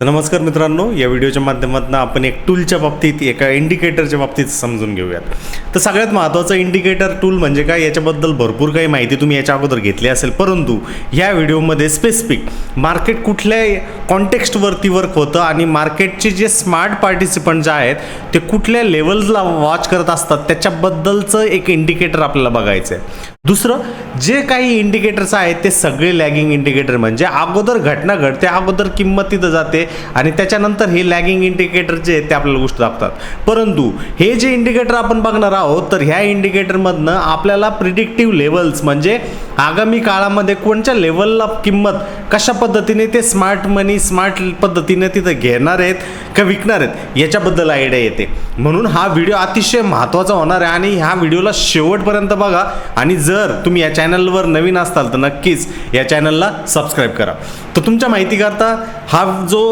तर नमस्कार मित्रांनो या व्हिडिओच्या माध्यमातून आपण एक टूलच्या बाबतीत एका इंडिकेटरच्या बाबतीत समजून घेऊयात. तर सगळ्यात महत्त्वाचं इंडिकेटर टूल म्हणजे काय? याच्याबद्दल भरपूर काही माहिती तुम्ही याच्या अगोदर घेतली असेल. परंतु ह्या व्हिडिओमध्ये स्पेसिफिक मार्केट कुठल्या कॉन्टेक्स्टवरती वर्क होतं आणि मार्केटचे जे स्मार्ट पार्टिसिपंट जे आहेत ते कुठल्या लेवलला वॉच करत असतात त्याच्याबद्दलचं एक इंडिकेटर आपल्याला बघायचं आहे दुसरं जे काही इंडिकेटर्स आहेत ते सगळे लॅगिंग इंडिकेटर म्हणजे अगोदर घटना घडते अगोदर किंमत तिथं जाते आणि त्याच्यानंतर हे लॅगिंग इंडिकेटर जे आहेत ते आपल्याला गोष्ट दाखतात परंतु हे जे इंडिकेटर आपण बघणार आहोत तर ह्या इंडिकेटरमधनं आपल्याला प्रिडिक्टिव्ह लेवल्स म्हणजे आगामी काळामध्ये कोणत्या लेवलला किंमत कशा पद्धतीने ते स्मार्ट मनी स्मार्ट पद्धतीने तिथं घेणार आहेत का विकणार आहेत याच्याबद्दल आयडिया येते. म्हणून हा व्हिडिओ अतिशय महत्त्वाचा होणार आहे आणि ह्या व्हिडिओला शेवटपर्यंत बघा. आणि जर तुम्ही या चॅनलवर नवीन असाल तर नक्कीच या चॅनलला सबस्क्राईब करा. तर तुमच्या माहितीकरता हा जो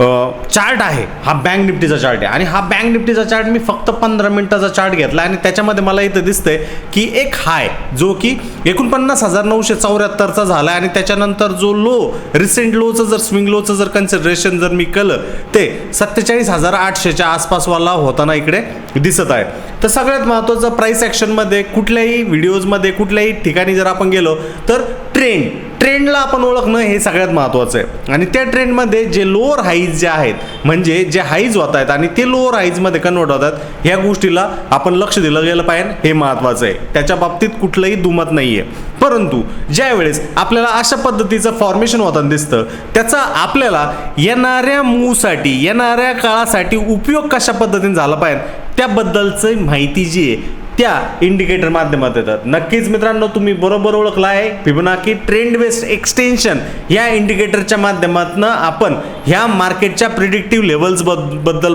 चार्ट आहे. हा बँक निफ्टीचा चार्ट आहे. आणि हा बँक निफ्टीचा चार्ट मी फक्त पंधरा मिनिटाचा चार्ट घेतला आणि त्याच्यामध्ये मला इथं दिसतंय की एक हाय जो की एकोणपन्नास हजार नऊशे चौऱ्याहत्तरचा झाला आणि त्याच्यानंतर जो लो रिसेंट लोचं जर स्विंग लोचं जर कन्सिडरेशन जर मी केलं ते सत्तेचाळीस हजार आठशेच्या आसपासवाला होताना इकडे दिसत आहे. तर सगळ्यात महत्त्वाचं प्राईस ॲक्शनमध्ये कुठल्याही व्हिडिओजमध्ये कुठल्याही ठिकाणी जर आपण गेलो तर ट्रेंड ट्रेंडला आपण ओळखणं हे सगळ्यात महत्त्वाचं आहे. आणि त्या ट्रेंडमध्ये जे लोअर हाईज जे आहेत म्हणजे जे हाईज होत आहेत आणि ते लोअर हाईजमध्ये कन्वर्ट होतात ह्या गोष्टीला आपण लक्ष दिलं गेलं पाहिजे हे महत्त्वाचं आहे. त्याच्या बाबतीत कुठलंही दुमत नाही आहे परंतु ज्यावेळेस आपल्याला अशा पद्धतीचं फॉर्मेशन होताना दिसतं त्याचा आपल्याला येणाऱ्या मूसाठी येणाऱ्या काळासाठी उपयोग कशा पद्धतीने झाला पाहिजे त्याबद्दलचं माहिती जी आहे त्या इंडिकेटर माध्यमात येतात. नक्कीच मित्रांनो तुम्ही बरोबर ओळखला आहे फिबोनाकी ट्रेंड बेस्ड एक्सटेन्शन या इंडिकेटरच्या माध्यमातून आपण ह्या मार्केटच्या प्रिडिक्टिव्ह लेवल्सबद्दल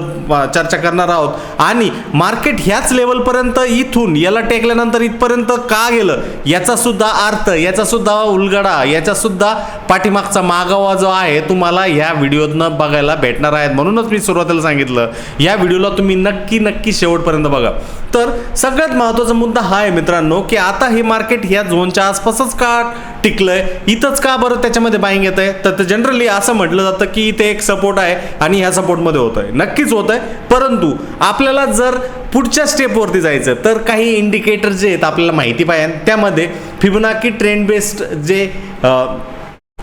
चर्चा करणार आहोत. आणि मार्केट ह्याच लेवलपर्यंत इथून याला टेकल्यानंतर इथपर्यंत का गेलं याचा सुद्धा अर्थ याचा सुद्धा उलगडा याचा सुद्धा पाठीमागचा मागावा जो आहे तुम्हाला ह्या व्हिडिओतनं बघायला भेटणार आहेत. म्हणूनच मी सुरुवातीला सांगितलं या व्हिडिओला तुम्ही नक्की नक्की शेवटपर्यंत बघा. तर सगळ्यात महत्त्वाचा मुद्दा हा आहे मित्रांनो की आता हे मार्केट ह्या झोनच्या आसपासच का टिकलंय? इथंच का बरं त्याच्यामध्ये बाईंग येत आहे तर जनरली असं म्हटलं जातं की इथे एक सपोर्ट आहे आणि ह्या सपोर्टमध्ये होत आहे नक्कीच होत आहे परंतु आपल्याला जर पुढच्या स्टेपवरती जायचं तर काही इंडिकेटर जे आहेत आपल्याला माहिती पाहिजे. त्यामध्ये फिबोनाकी ट्रेंड बेस्ड जे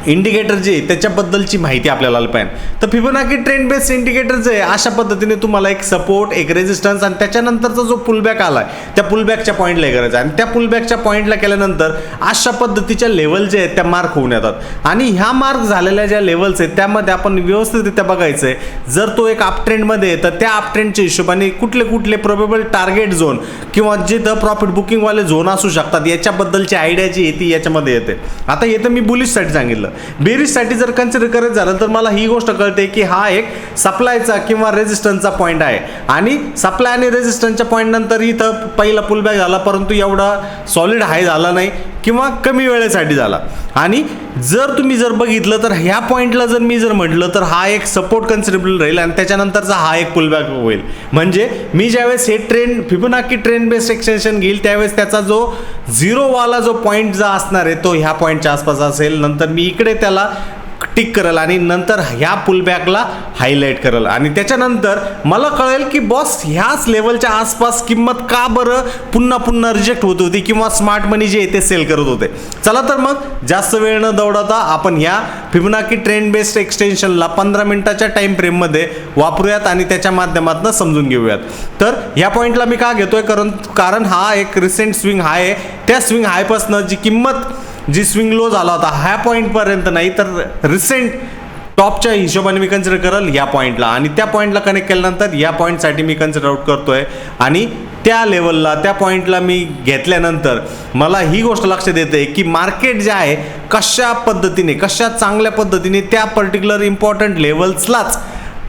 इंडिकेटर जे आहे, त्याच्याबद्दलची माहिती आपल्याला आली पाहिजे. तर फिबोनाकी ट्रेंड बेस्ड इंडिकेटर जे आहे अशा पद्धतीने तुम्हाला एक सपोर्ट एक रेजिस्टन्स आणि त्याच्यानंतरचा जो पुलबॅक आला आहे त्या पुलबॅकच्या पॉईंटला करायचा आहे. आणि त्या पुलबॅकच्या पॉईंटला केल्यानंतर अशा पद्धतीच्या लेवल जे आहेत त्या मार्क होऊन येतात. आणि ह्या मार्क झालेल्या ज्या लेवल्स आहेत त्यामध्ये आपण व्यवस्थितरित्या बघायचं आहे जर तो एक अपट्रेंडमध्ये आहे तर त्या अपट्रेंडच्या हिशोबाने कुठले कुठले प्रोबेबल टार्गेट झोन किंवा जिथं प्रॉफिट बुकिंगवाले झोन असू शकतात याच्याबद्दलची आयडिया जी येते याच्यामध्ये येते. आता येतं मी बुलिशसाठी सांगितलं. बेरीजसाठी जर कन्सिडर करत झालं तर मला ही गोष्ट कळते की हा एक सप्लायचा किंवा रेजिस्टन्सचा पॉईंट आहे. आणि सप्लाय आणि रेजिस्टन्सच्या पॉईंट नंतर इथं पहिला पुलबॅक झाला परंतु एवढा सॉलिड हाय झाला नाही किंवा कमी वेळेसाठी झाला. आणि जर तुम्ही जर बघितलं तर ह्या पॉईंटला जर मी जर म्हटलं तर हा एक सपोर्ट कन्सिडरेबल राहील आणि त्याच्यानंतरचा हा एक पुलबॅक होईल. म्हणजे मी ज्यावेळेस हे trend Fibonacci trend based extension घेईल त्यावेळेस त्याचा जो झिरोवाला जो पॉईंट जो असणार आहे तो ह्या पॉईंटच्या आसपास असेल. नंतर मी इकडे त्याला टिक करल आणि नंतर ह्या पुलबॅकला हायलाईट करल. आणि त्याच्यानंतर मला कळेल की बॉस ह्याच लेवलच्या आसपास किंमत का बरं पुन्हा पुन्हा रिजेक्ट होत होती किंवा स्मार्ट मनी जे आहे ते सेल करत होते. चला तर मग जास्त वेळ न दौडता आपण ह्या फिबनाकी ट्रेंड बेस्ड एक्सटेन्शनला पंधरा मिनिटाच्या टाइम फ्रेममध्ये वापरूयात आणि त्याच्या माध्यमातून समजून घेऊयात. तर ह्या पॉईंटला मी का घेतोय? कारण कारण हा एक रिसेंट स्विंग हाय आहे. त्या स्विंग हायपासनं जी किंमत जी स्विंग लो झाला होता ह्या पॉईंटपर्यंत नाही तर रिसेंट टॉपच्या हिशोबाने मी कन्सिडर करल या पॉईंटला आणि त्या पॉईंटला कनेक्ट केल्यानंतर या पॉईंटसाठी मी कन्सिडर आउट करतोय. आणि त्या लेवलला त्या पॉईंटला मी घेतल्यानंतर मला ही गोष्ट लक्षात येते की मार्केट जे आहे कशा पद्धतीने कशा चांगल्या पद्धतीने त्या पर्टिक्युलर इम्पॉर्टंट लेवल्सलाच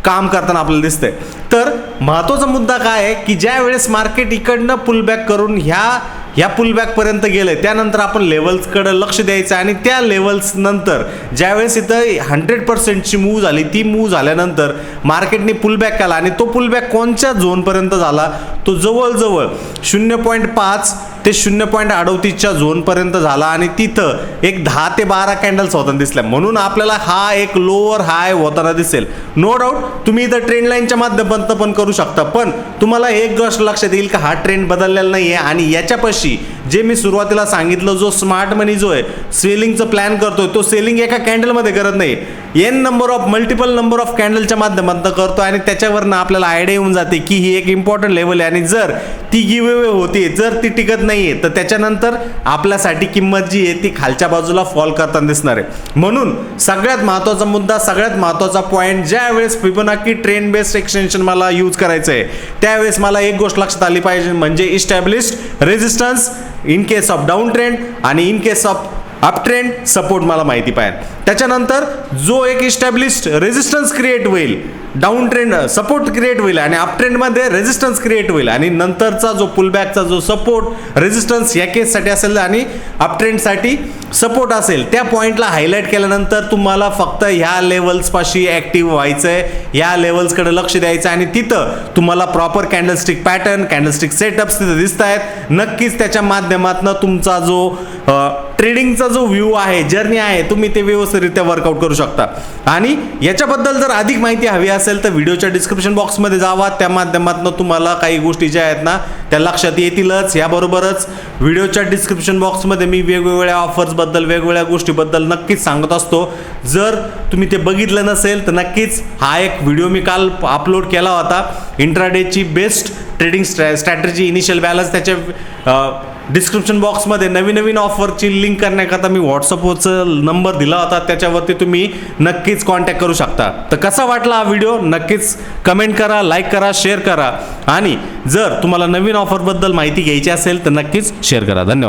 काम करताना आपल्याला दिसतंय. तर महत्त्वाचा मुद्दा काय आहे की ज्या वेळेस मार्केट इकडनं पुलबॅक करून ह्या ह्या पुलबॅकपर्यंत गेलं आहे त्यानंतर आपण लेवल्सकडं लक्ष द्यायचं आणि त्या लेवल्सनंतर ज्यावेळेस इथं हंड्रेड पर्सेंटची मूव झाली ती मूव झाल्यानंतर मार्केटने पुलबॅक केला आणि तो पुलबॅक कोणत्या झोनपर्यंत झाला? तो जवळजवळ शून्य पॉईंट पाच ते शून्य पॉईंट अडोतीसच्या झोनपर्यंत झाला आणि तिथं एक दहा ते बारा कॅन्डल्स होताना दिसल्या. म्हणून आपल्याला हा एक लोअर हाय होताना दिसेल. नो डाऊट तुम्ही इथं ट्रेंड लाईनच्या माध्यमातून पण करू शकता. पण तुम्हाला एक गोष्ट लक्षात येईल का हा ट्रेंड बदललेला नाही आहे आणि याच्यापाशी जे मी सुरुवातीला सांगितलं जो स्मार्ट मनी जो आहे सेलिंगचं प्लॅन करतोय तो सेलिंग एका कॅन्डलमध्ये करत नाही. N number of multiple number of कॅन्डलच्या माध्यमातून करतो आणि त्याच्यावरनं आपल्याला आयडिया येऊन जाते की ही एक इम्पॉर्टंट लेवल आहे. आणि जर ती गिवे अवे होती जर ती टिकत नाही आहे तर त्याच्यानंतर आपल्यासाठी किंमत जी आहे ती खालच्या बाजूला फॉल करताना दिसणार आहे. म्हणून सगळ्यात महत्त्वाचा मुद्दा सगळ्यात महत्त्वाचा पॉईंट ज्या वेळेस फिबोनाकी ट्रेंड बेस्ड एक्सटेन्शन मला यूज करायचं आहे त्यावेळेस मला एक गोष्ट लक्षात आली पाहिजे म्हणजे established resistance in case of down trend आणि in case of up trend support मला माहिती पाहिजे. त्याच्यानंतर जो एक इस्टॅब्लिश रेजिस्टन्स क्रिएट होईल डाऊन ट्रेंड सपोर्ट क्रिएट होईल आणि अप ट्रेंडमध्ये रेजिस्टन्स क्रिएट होईल. आणि नंतरचा जो पुलबॅकचा जो सपोर्ट रेजिस्टन्स या केससाठी असेल आणि अप ट्रेंडसाठी सपोर्ट असेल त्या पॉईंटला हायलाईट केल्यानंतर तुम्हाला फक्त ह्या लेवल्सपाशी ॲक्टिव्ह व्हायचं आहे ह्या लेवल्सकडे लक्ष द्यायचं आहे आणि तिथं तुम्हाला proper candlestick pattern candlestick setups तिथं दिसत आहेत नक्कीच त्याच्या माध्यमातून तुमचा जो ट्रेडिंगचा जो व्ह्यू आहे जर्नी आहे तुम्ही ते व्यवस्थितरित्या वर्कआउट करू शकता. आणि याच्याबद्दल जर अधिक माहिती हवी असेल असेल तर व्हिडिओच्या डिस्क्रिप्शन बॉक्समध्ये जावा. त्या माध्यमातून तुम्हाला काही गोष्टी ज्या आहेत ना त्या लक्षात येतीलच. याबरोबरच व्हिडिओच्या डिस्क्रिप्शन बॉक्समध्ये मी वेगवेगळ्या ऑफर्सबद्दल वेगवेगळ्या गोष्टीबद्दल नक्कीच सांगत असतो. जर तुम्ही ते बघितलं नसेल तर नक्कीच हा एक व्हिडिओ मी काल अपलोड केला होता. इंट्राडेची बेस्ट ट्रेडिंग स्ट्रॅ स्ट्रॅटर्जी इनिशियल बॅलन्स त्याच्या डिस्क्रिप्शन बॉक्समध्ये नवीन नवीन ऑफरची लिंक करण्याकरता मी व्हॉट्सअपवरचं नंबर दिला होता. त्याच्यावरती तुम्ही नक्कीच कॉन्टॅक्ट करू शकता. तर कसा वाटला हा व्हिडिओ नक्कीच कमेंट करा लाईक करा शेअर करा. आणि जर तुम्हाला नवीन ऑफरबद्दल माहिती घ्यायची असेल तर नक्कीच शेअर करा. धन्यवाद.